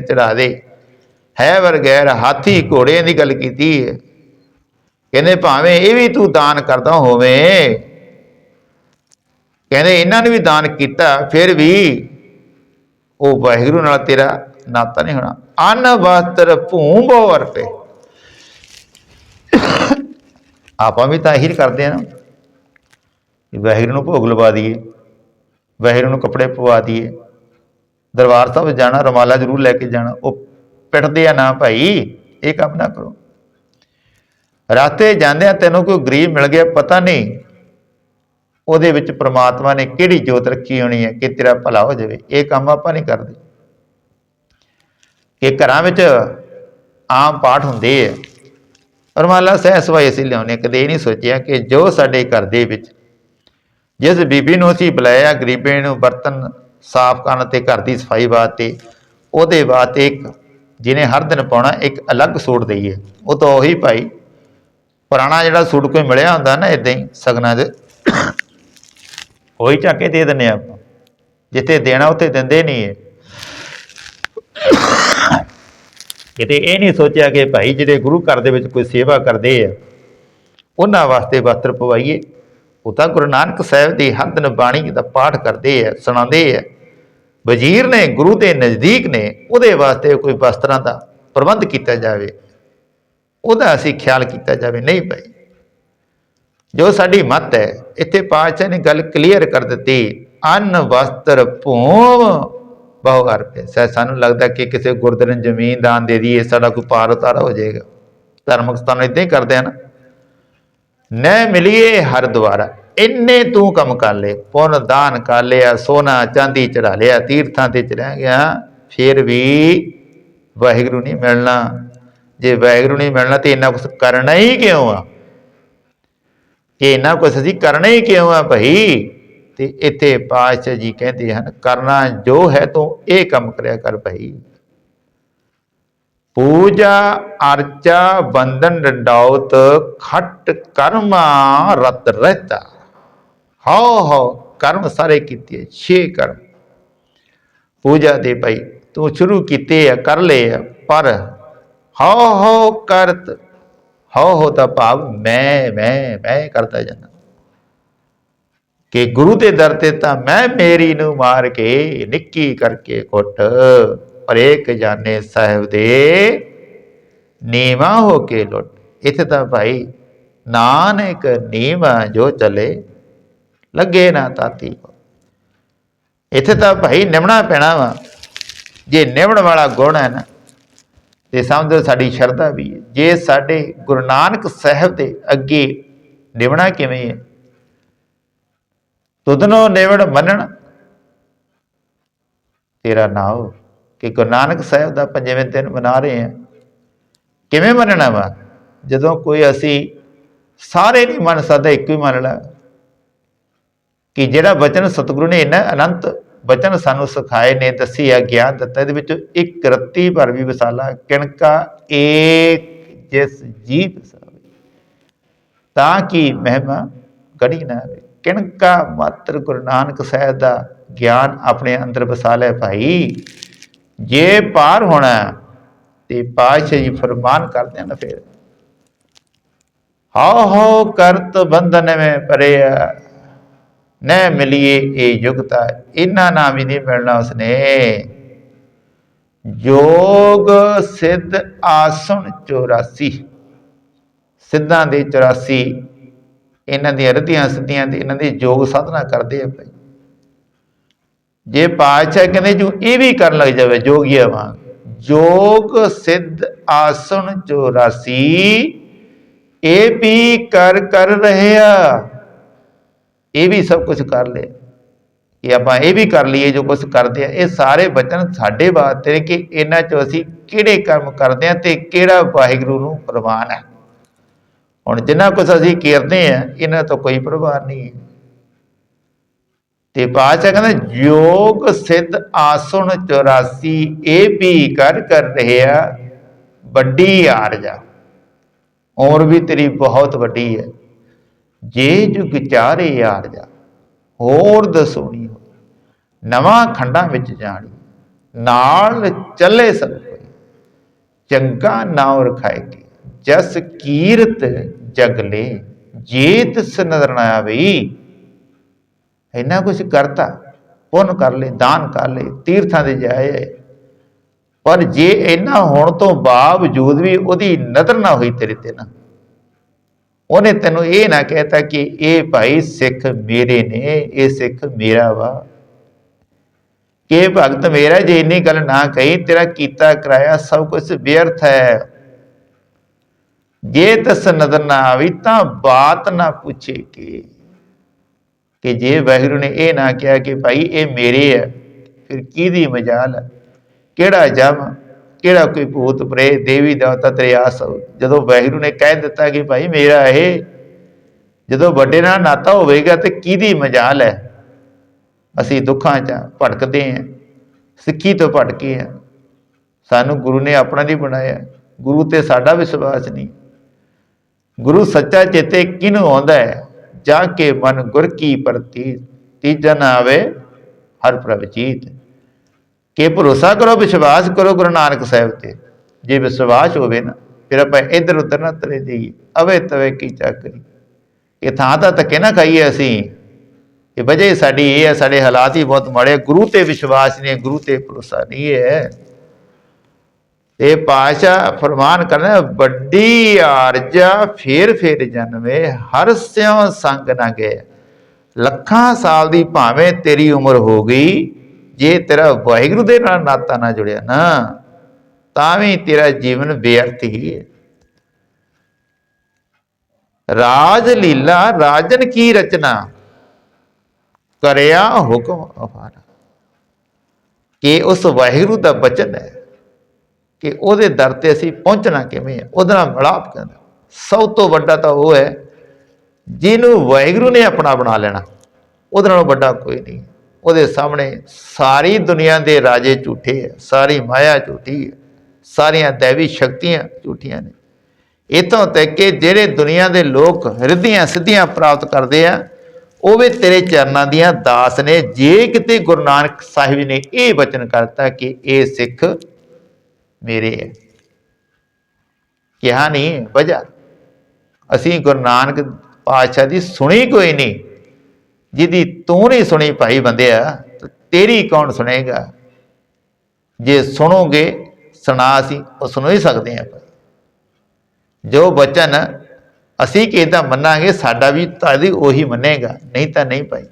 ਚੜਾ ਦੇ। ਹੈ ਵਰਗੈਰ ਹਾਥੀ ਘੋੜਿਆਂ ਦੀ ਗੱਲ ਕੀਤੀ ਹੈ ਕਹਿੰਦੇ ਭਾਵੇਂ ਇਹ ਵੀ ਤੂੰ ਦਾਨ ਕਰਦਾ ਹੋਵੇਂ। ਕਹਿੰਦੇ ਇਹਨਾਂ ਨੇ ਵੀ ਦਾਨ ਕੀਤਾ, ਫਿਰ ਵੀ ਉਹ ਵਾਹਿਗੁਰੂ ਨਾਲ ਤੇਰਾ ਨਾਤਾ ਨਹੀਂ ਹੋਣਾ। ਅਨ, ਵਸਤਰ, ਭੂਮ ਬਹੁ ਅਰਪੇ। ਆਪਾਂ ਵੀ ਤਾਂ ਇਹੀ ਕਰਦੇ ਆ ਨਾ। ਵਾਹਿਗੁਰੂ ਨੂੰ ਭੋਗ ਲਵਾ ਦਈਏ। ਵਾਹਿਗੁਰੂ ਨੂੰ ਕੱਪੜੇ ਪਵਾ ਦਈਏ। ਦਰਬਾਰ ਸਾਹਿਬ ਜਾਣਾ, ਰਮਾਲਾ ਜ਼ਰੂਰ ਲੈ ਕੇ ਜਾਣਾ। ਉਹ ਪਿੱਟਦੇ ਆ, ਨਾ ਭਾਈ, ਇਹ ਕੰਮ ਨਾ ਕਰੋ। ਰਾਤੇ ਜਾਂਦਿਆਂ ਤੈਨੂੰ ਕੋਈ ਗਰੀਬ ਮਿਲ ਗਿਆ, ਪਤਾ ਨਹੀਂ ਉਹਦੇ ਵਿੱਚ ਪ੍ਰਮਾਤਮਾ ਨੇ ਕਿਹੜੀ ਜੋਤ ਰੱਖੀ ਹੋਣੀ ਹੈ ਕਿ ਤੇਰਾ ਭਲਾ ਹੋ ਜਾਵੇ। ਇਹ ਕੰਮ ਆਪਾਂ ਨਹੀਂ ਕਰਦੇ। ਕਿ ਘਰਾਂ ਵਿੱਚ ਆਮ ਪਾਠ ਹੁੰਦੇ ਆ। ਰਮਾਲਾ ਸਹਿ ਸਵਾਈ ਅਸੀਂ ਲਿਆਉਂਦੇ ਕਦੇ ਇਹ ਨਹੀਂ ਸੋਚਿਆ ਕਿ ਜੋ ਸਾਡੇ ਘਰ ਦੇ ਵਿੱਚ ਜਿਸ ਬੀਬੀ ਨੂੰ ਅਸੀਂ ਬੁਲਾਇਆ ਗਰੀਬੇ ਨੂੰ ਬਰਤਨ ਸਾਫ਼ ਕਰਨ ਤੇ ਘਰ ਦੀ ਸਫ਼ਾਈ ਵਾਸਤੇ, ਉਹਦੇ ਵਾਸਤੇ ਇੱਕ ਜਿਹਨੇ ਹਰ ਦਿਨ ਪਾਉਣਾ, ਇੱਕ ਅਲੱਗ ਸੂਟ ਦਈਏ। ਉਹ ਤਾਂ ਉਹੀ ਭਾਈ, ਪੁਰਾਣਾ ਜਿਹੜਾ ਸੂਟ ਕੋਈ ਮਿਲਿਆ ਹੁੰਦਾ ਨਾ ਇਦਾਂ ਹੀ, ਸਗਨਾਂ 'ਚ ਉਹੀ ਚੱਕ ਕੇ ਦੇ ਦਿੰਦੇ ਆਪਾਂ। ਜਿੱਥੇ ਦੇਣਾ ਉੱਥੇ ਦਿੰਦੇ ਨਹੀਂ ਹੈ ਕਿਤੇ ਇਹ ਨਹੀਂ ਸੋਚਿਆ ਕਿ ਭਾਈ ਜਿਹੜੇ ਗੁਰੂ ਘਰ ਦੇ ਵਿੱਚ ਕੋਈ ਸੇਵਾ ਕਰਦੇ ਆ, ਉਹਨਾਂ ਵਾਸਤੇ ਵਸਤਰ ਪਵਾਈਏ। ਉਹ ਤਾਂ ਗੁਰੂ ਨਾਨਕ ਸਾਹਿਬ ਦੀ ਹਰ ਦਿਨ ਬਾਣੀ ਦਾ ਪਾਠ ਕਰਦੇ ਆ, ਸੁਣਾਉਂਦੇ ਆ। ਵਜ਼ੀਰ ਨੇ, ਗੁਰੂ ਦੇ ਨਜ਼ਦੀਕ ਨੇ, ਉਹਦੇ ਵਾਸਤੇ ਕੋਈ ਵਸਤਰਾਂ ਦਾ ਪ੍ਰਬੰਧ ਕੀਤਾ ਜਾਵੇ। ਉਹਦਾ ਅਸੀਂ ਖਿਆਲ ਕੀਤਾ ਜਾਵੇ, ਨਹੀਂ ਭਾਈ। ਜੋ ਸਾਡੀ ਮਤ ਹੈ, ਇੱਥੇ ਪਾਤਸ਼ਾਹ ਨੇ ਗੱਲ ਕਲੀਅਰ ਕਰ ਦਿੱਤੀ। ਅੰਨ ਵਸਤਰ ਭੂਮ ਬਹੁ ਅਰਪੇ ਸੈ ਸਾਨੂੰ ਲੱਗਦਾ ਕਿ ਕਿਸੇ ਗੁਰਦੁਆਰੇ ਨੂੰ ਜ਼ਮੀਨ ਦਾਨ ਦੇ ਦਈਏ, ਸਾਡਾ ਕੋਈ ਪਾਰ ਉਤਾਰਾ ਹੋ ਜਾਏਗਾ। ਧਰਮਕ ਸਥਾਨ ਇਦਾਂ ਹੀ ਕਰਦੇ ਹਨ ਨਾ। ਨੈ ਮਿਲੀਏ ਹਰ ਦੁਆਰਾ ਇੰਨੇ ਤੂੰ ਕੰਮ ਕਰ ਲੈ ਪੁੰਨ, ਦਾਨ ਕਰ ਲਿਆ, ਸੋਨਾ, ਚਾਂਦੀ ਚੜਾ ਲਿਆ, ਤੀਰਥਾਂ ਤੇ ਚੜਿਆ ਗਿਆ, ਫਿਰ ਵੀ ਵਾਹਿਗੁਰੂ ਨਹੀਂ ਮਿਲਣਾ। ਜੇ ਵਾਹਿਗੁਰੂ ਨਹੀਂ ਮਿਲਣਾ ਤੇ ਇੰਨਾ ਕੁਝ ਕਰਨਾ ਹੀ ਕਿਉਂ ਆ? ਕਿ ਇੰਨਾ ਕੁਝ ਅਸੀਂ ਕਰਨਾ ਹੀ ਕਿਉਂ ਆ ਭਾਈ? ਤੇ ਇੱਥੇ ਪਾਤਸ਼ਾਹ ਜੀ ਕਹਿੰਦੇ ਹਨ, ਕਰਨਾ ਜੋ ਹੈ ਤੂੰ ਇਹ ਕੰਮ ਕਰਿਆ ਕਰ ਭਾਈ। ਪੂਜਾ, ਅਰਚਾ, ਬੰਧਨ ਡੰਡਾਉਤ ਖਟ ਕਰਮਾ, ਰਤ ਰਹਤਾ। ਹਉ ਹਉ ਕਰਮ ਸਾਰੇ ਕੀਤੇ, ਛੇ ਕਰਮ। ਪੂਜਾ ਦੇ ਭਾਈ, ਤੂੰ ਸ਼ੁਰੂ ਕੀਤੇ ਆ, ਕਰ ਲਏ ਆ, ਪਰ ਹਉ ਹਉ ਕਰਤ, ਹਉ ਹੋ ਤਾਂ ਭਾਵ ਮੈਂ ਮੈਂ ਮੈਂ ਕਰਦਾ ਜਾਂਦਾ। ਕਿ ਗੁਰੂ ਦੇ ਦਰ ਤੇ ਤਾਂ ਮੈਂ ਮੇਰੀ ਨੂੰ ਮਾਰ ਕੇ ਨਿੱਕੀ ਕਰਕੇ ਕੁੱਟ, ਪਰ ਇੱਕ ਜਾਣੇ ਸਾਹਿਬ ਦੇ ਨੀਵਾ ਹੋ ਕੇ ਲੁੱਟ। ਇੱਥੇ ਤਾਂ ਭਾਈ, ਨਾਨਕ ਨੀਵਾ ਜੋ ਚਲੇ ਲੱਗੇ ਨਾ ਤਾਤੀ ਇੱਥੇ ਤਾਂ ਭਾਈ ਨਿਮਣਾ ਪੈਣਾ ਵਾ। ਜੇ ਨਿਮਣ ਵਾਲਾ ਗੁਣ ਹੈ ਨਾ, ਤੇ ਸਮਝੋ ਸਾਡੀ ਸ਼ਰਧਾ ਵੀ ਹੈ। ਜੇ ਸਾਡੇ ਗੁਰੂ ਨਾਨਕ ਸਾਹਿਬ ਦੇ ਅੱਗੇ ਨਿਵਣਾ ਕਿਵੇਂ ਹੈ? ਤੁਧਨੋ ਨਿਵਣ ਮੰਨਣ। ਤੇਰਾ ਨਾਮ ਕਿ ਗੁਰੂ ਨਾਨਕ ਸਾਹਿਬ ਦਾ ਪੰਜਵੇਂ ਦਿਨ ਮਨਾ ਰਹੇ ਹਾਂ। ਕਿਵੇਂ ਮੰਨਣਾ ਵਾ? ਜਦੋਂ ਕੋਈ ਅਸੀਂ ਸਾਰੇ ਨਹੀਂ ਮੰਨ ਸਕਦਾ, ਇੱਕੋ ਹੀ ਮੰਨ ਲੈ। ਕਿ ਜਿਹੜਾ ਵਚਨ ਸਤਿਗੁਰੂ ਨੇ ਇਹਨਾਂ ਅਨੰਤ ਵਚਨ ਸਾਨੂੰ ਸਿਖਾਏ ਨੇ, ਦੱਸੀ ਆ, ਗਿਆਨ ਦਿੱਤਾ, ਇਹਦੇ ਵਿੱਚ ਇੱਕ ਰੱਤੀ ਭਰ ਵੀ ਵਿਸਾਲਾ, ਕਿਣਕਾ ਏਕ ਜਿਸ ਜੀਵ ਸਾਵੇ। ਤਾਂ ਕਿ ਮਹਿਮਾ ਗੜੀ ਨਾ ਆਵੇ ਕਿਣਕਾ ਮਾਤਰ ਗੁਰੂ ਨਾਨਕ ਸਾਹਿਬ ਦਾ ਗਿਆਨ ਆਪਣੇ ਅੰਦਰ ਵਸਾ ਲੈ ਭਾਈ। ਜੇ ਪਾਰ ਹੋਣਾ ਤੇ ਪਾਤਸ਼ਾਹ ਜੀ ਫਰਮਾਨ ਕਰਦੇ ਹਨ ਫਿਰ ਹਉ ਹਉ ਕਰਤ ਬੰਧਨ ਮੈਂ ਪਰਿਆ ਨੈ ਮਿਲੀਏ ਇਹ ਯੁਗਤਾ ਇਹਨਾਂ ਨਾਮ ਹੀ ਨਹੀਂ ਮਿਲਣਾ ਉਸਨੇ। ਜੋਗ ਸਿੱਧ ਆਸਣ 84 ਸਿੱਧਾਂ ਦੇ 84 ਇਹਨਾਂ ਦੀਆਂ ਰਧੀਆਂ ਸਿੱਧੀਆਂ ਤੇ ਇਹਨਾਂ ਦੇ ਯੋਗ ਸਾਧਨਾ ਕਰਦੇ ਆ ਭਾਈ। ਜੇ ਪਾਤਸ਼ਾਹ ਕਹਿੰਦੇ ਜੋ ਇਹ ਵੀ ਕਰਨ ਲੱਗ ਜਾਵੇ ਜੋਗੀਆ ਵਾਂਗ। ਜੋਗ ਸਿੱਧ ਆਸਣ 84 ਇਹ ਵੀ ਕਰ ਕਰ ਆ। ਇਹ ਵੀ ਸਭ ਕੁਝ ਕਰ ਲਿਆ। ਕਿ ਆਪਾਂ ਇਹ ਵੀ ਕਰ ਲਈਏ, ਜੋ ਕੁਝ ਕਰਦੇ ਆ, ਇਹ ਸਾਰੇ ਬਚਨ ਸਾਡੇ ਵਾਸਤੇ ਕਿ ਇਹਨਾਂ ਚੋਂ ਅਸੀਂ ਕਿਹੜੇ ਕੰਮ ਕਰਦੇ ਆ ਤੇ ਕਿਹੜਾ ਵਾਹਿਗੁਰੂ ਨੂੰ ਪ੍ਰਵਾਨ ਹੈ। ਹੁਣ ਜਿੰਨਾ ਕੁਝ ਅਸੀਂ ਕਰਦੇ ਆ, ਇਹਨਾਂ ਤੋਂ ਕੋਈ ਪ੍ਰਭਾਵ ਨਹੀਂ ਹੈ। ਤੇ ਬਾਦਸ਼ਾਹ ਕਹਿੰਦਾ, ਯੋਗ ਸਿੱਧ ਆਸਣ 84 ਇਹ ਵੀ ਕਰ ਕਰ ਰਿਹਾ, ਵੱਡੀ ਆਰਜਾ। ਉਮਰ ਵੀ ਤੇਰੀ ਬਹੁਤ ਵੱਡੀ ਹੈ। ਜੇ ਜੁਗ ਚਾਰੇ ਯਾਰ ਜਾ, ਹੋਰ ਦਸੋਣੀ ਨਵਾਂ ਖੰਡਾਂ ਵਿੱਚ ਜਾਣੀ, ਨਾਲ ਚੱਲੇ ਸਭ ਕੋਈ। ਚੰਗਾ ਨਾਮ ਰਖਾਏ ਜਸ ਕੀਰਤ ਜਗਲੇ ਜੇਤ ਨਜ਼ਰ ਨਾ ਆਵੇ। ਇੰਨਾ ਕੁਝ ਕਰਤਾ, ਪੁੰਨ ਕਰ ਲੈ, ਦਾਨ ਕਰ ਲੈ, ਤੀਰਥਾਂ ਦੇ ਜਾਏ। ਪਰ ਜੇ ਇਹਨਾਂ ਹੋਣ ਤੋਂ ਬਾਵਜੂਦ ਵੀ ਉਹਦੀ ਨਦਰ ਨਾ ਹੋਈ ਤੇਰੇ ਤੇ ਨਾ। ਉਹਨੇ ਤੈਨੂੰ ਇਹ ਨਾ ਕਹਿਤਾ ਕਿ ਇਹ ਭਾਈ ਸਿੱਖ ਮੇਰੇ ਨੇ, ਇਹ ਸਿੱਖ ਮੇਰਾ ਵਾ। ਕਿ ਭਗਤ ਮੇਰਾ, ਜੇ ਇੰਨੀ ਗੱਲ ਨਾ ਕਹੀ, ਤੇਰਾ ਕੀਤਾ ਕਰਾਇਆ ਸਭ ਕੁਝ ਵਿਅਰਥ ਹੈ। ਜੇ ਤਸ ਨਜ਼ਰ ਨਾ ਆਵੀ ਤਾਂ ਬਾਤ ਨਾ ਪੁੱਛੇ ਕਿ। ਕਿ ਜੇ ਵਾਹਿਗੁਰੂ ਨੇ ਇਹ ਨਾ ਕਿਹਾ ਕਿ ਭਾਈ ਇਹ ਮੇਰੇ ਹੈ, ਫਿਰ ਕਿਹਦੀ ਮਜਾਲ ਹੈ? ਕਿਹੜਾ ਜਮ? ਕਿਹੜਾ ਕੋਈ ਭੂਤ ਪ੍ਰੇ ਦੇਵੀ ਦੇਵਤਾ ਤੇਰੇ ਆਸ, ਜਦੋਂ ਵਾਹਿਗੁਰੂ ਨੇ ਕਹਿ ਦਿੱਤਾ ਕਿ ਭਾਈ ਮੇਰਾ ਇਹ, ਜਦੋਂ ਵੱਡੇ ਨਾਲ ਨਾਤਾ ਹੋਵੇਗਾ ਤੇ ਕਿਹਦੀ ਮਜਾਲ ਹੈ? ਅਸੀਂ ਦੁੱਖਾਂ 'ਚ ਭਟਕਦੇ ਹਾਂ, ਸਿੱਖੀ ਤੋਂ ਭਟਕੇ ਹਾਂ। ਸਾਨੂੰ ਗੁਰੂ ਨੇ ਆਪਣਾ ਨਹੀਂ ਬਣਾਇਆ, ਗੁਰੂ ਤੇ ਸਾਡਾ ਵਿਸ਼ਵਾਸ ਨਹੀਂ। ਗੁਰੂ ਸੱਚਾ ਚੇਤੇ ਕਿਨੂੰ ਆਉਂਦਾ ਹੈ? ਜਾ ਕੇ ਮਨ ਗੁਰ ਕੀ ਪ੍ਰਤੀ ਤੀਜਾ ਨਾ ਆਵੇ ਹਰ ਪ੍ਰਭ ਕਿ ਭਰੋਸਾ ਕਰੋ, ਵਿਸ਼ਵਾਸ ਕਰੋ ਗੁਰੂ ਨਾਨਕ ਸਾਹਿਬ ਤੇ। ਜੇ ਵਿਸ਼ਵਾਸ ਹੋਵੇ ਨਾ, ਫਿਰ ਆਪਾਂ ਇੱਧਰ ਉੱਧਰ ਨਾ ਤਰੇ ਜਾਈਏ, ਅਵੇ ਤਵੇ ਕੀ ਚੱਕਰੀ। ਇਹ ਥਾਂ ਤਾਂ ਧੱਕੇ ਨਾ ਖਾਈਏ ਅਸੀਂ। ਇਹ ਵਜ੍ਹਾ ਸਾਡੀ ਇਹ ਹੈ, ਸਾਡੇ ਹਾਲਾਤ ਹੀ ਬਹੁਤ ਮਾੜੇ ਗੁਰੂ ਤੇ ਵਿਸ਼ਵਾਸ ਨਹੀਂ ਗੁਰੂ ਤੇ ਭਰੋਸਾ ਨਹੀਂ ਹੈ। ਇਹ ਪਾਸ਼ਾ ਫਰਮਾਨ ਕਰਨਾ, ਵੱਡੀ ਆਰਜਾ ਫੇਰ ਫੇਰ ਜਨਮੇ, ਹਰ ਸਿਉ ਸੰਗ ਨਾ ਗਏ। ਲੱਖਾਂ ਸਾਲ ਦੀ ਭਾਵੇਂ ਤੇਰੀ ਉਮਰ ਹੋ ਗਈ ਜੇ ਤੇਰਾ ਵਾਹਿਗੁਰੂ ਦੇ ਨਾਲ ਨਾਤਾ ਨਾ ਜੁੜਿਆ ਨਾ, ਤਾਂ ਵੀ ਤੇਰਾ ਜੀਵਨ ਬੇਅਰਥ ਹੀ ਹੈ। ਰਾਜ ਲੀਲਾ, ਰਾਜਨ ਕੀ ਰਚਨਾ? ਕਰਿਆ ਹੁਕਮ ਅਫਾਰਾ ਕਿ ਉਸ ਵਾਹਿਗੁਰੂ ਦਾ ਬਚਨ ਹੈ ਕਿ ਉਹਦੇ ਦਰ ਤੇ ਅਸੀਂ ਪਹੁੰਚਣਾ ਕਿਵੇਂ ਹੈ, ਉਹਦੇ ਨਾਲ ਮਿਲਾਪ ਕਰਨਾ। ਸਭ ਤੋਂ ਵੱਡਾ ਤਾਂ ਉਹ ਹੈ, ਜਿਹਨੂੰ ਵਾਹਿਗੁਰੂ ਨੇ ਆਪਣਾ ਬਣਾ ਲੈਣਾ, ਉਹਦੇ ਨਾਲੋਂ ਵੱਡਾ ਕੋਈ ਨਹੀਂ। ਉਹਦੇ ਸਾਹਮਣੇ ਸਾਰੀ ਦੁਨੀਆ ਦੇ ਰਾਜੇ ਝੂਠੇ ਹੈ ਸਾਰੀ ਮਾਇਆ ਝੂਠੀ ਹੈ ਸਾਰੀਆਂ ਦੇਵੀ ਸ਼ਕਤੀਆਂ ਝੂਠੀਆਂ ਨੇ। ਇਤੋਂ ਤੱਕ ਕਿ ਜਿਹੜੇ ਦੁਨੀਆ ਦੇ ਲੋਕ ਰਿੱਧੀਆਂ ਸਿੱਧੀਆਂ ਪ੍ਰਾਪਤ ਕਰਦੇ ਆ, ਉਹ ਵੀ ਤੇਰੇ ਚਰਨਾਂ ਦੀਆਂ ਦਾਸ ਨੇ। ਜੇ ਕਿਤੇ ਗੁਰੂ ਨਾਨਕ ਸਾਹਿਬ ਜੀ ਨੇ ਇਹ ਵਚਨ ਕਰਤਾ ਕਿ ਇਹ ਸਿੱਖ ਮੇਰੇ ਹੈ ਕਿਹਾ ਨਹੀਂ ਵਜ੍ਹਾ। ਅਸੀਂ ਗੁਰੂ ਨਾਨਕ ਪਾਤਸ਼ਾਹ ਦੀ ਸੁਣੀ ਕੋਈ ਨਹੀਂ ਜਿਹਦੀ ਤੂੰ ਨਹੀਂ ਸੁਣੀ ਭਾਈ ਬੰਦਿਆ ਤਾਂ ਤੇਰੀ ਕੌਣ ਸੁਣੇਗਾ? ਜੇ ਸੁਣੋਗੇ, ਸੁਣਾ ਅਸੀਂ, ਉਹ ਸੁਣ ਹੀ ਸਕਦੇ ਹਾਂ ਭਾਈ। ਜੋ ਬਚਨ ਅਸੀਂ ਕਿਹਦਾ ਮੰਨਾਂਗੇ, ਸਾਡਾ ਵੀ ਤੁਹਾਡੀ ਉਹੀ ਮੰਨੇਗਾ, ਨਹੀਂ ਤਾਂ ਨਹੀਂ ਭਾਈ।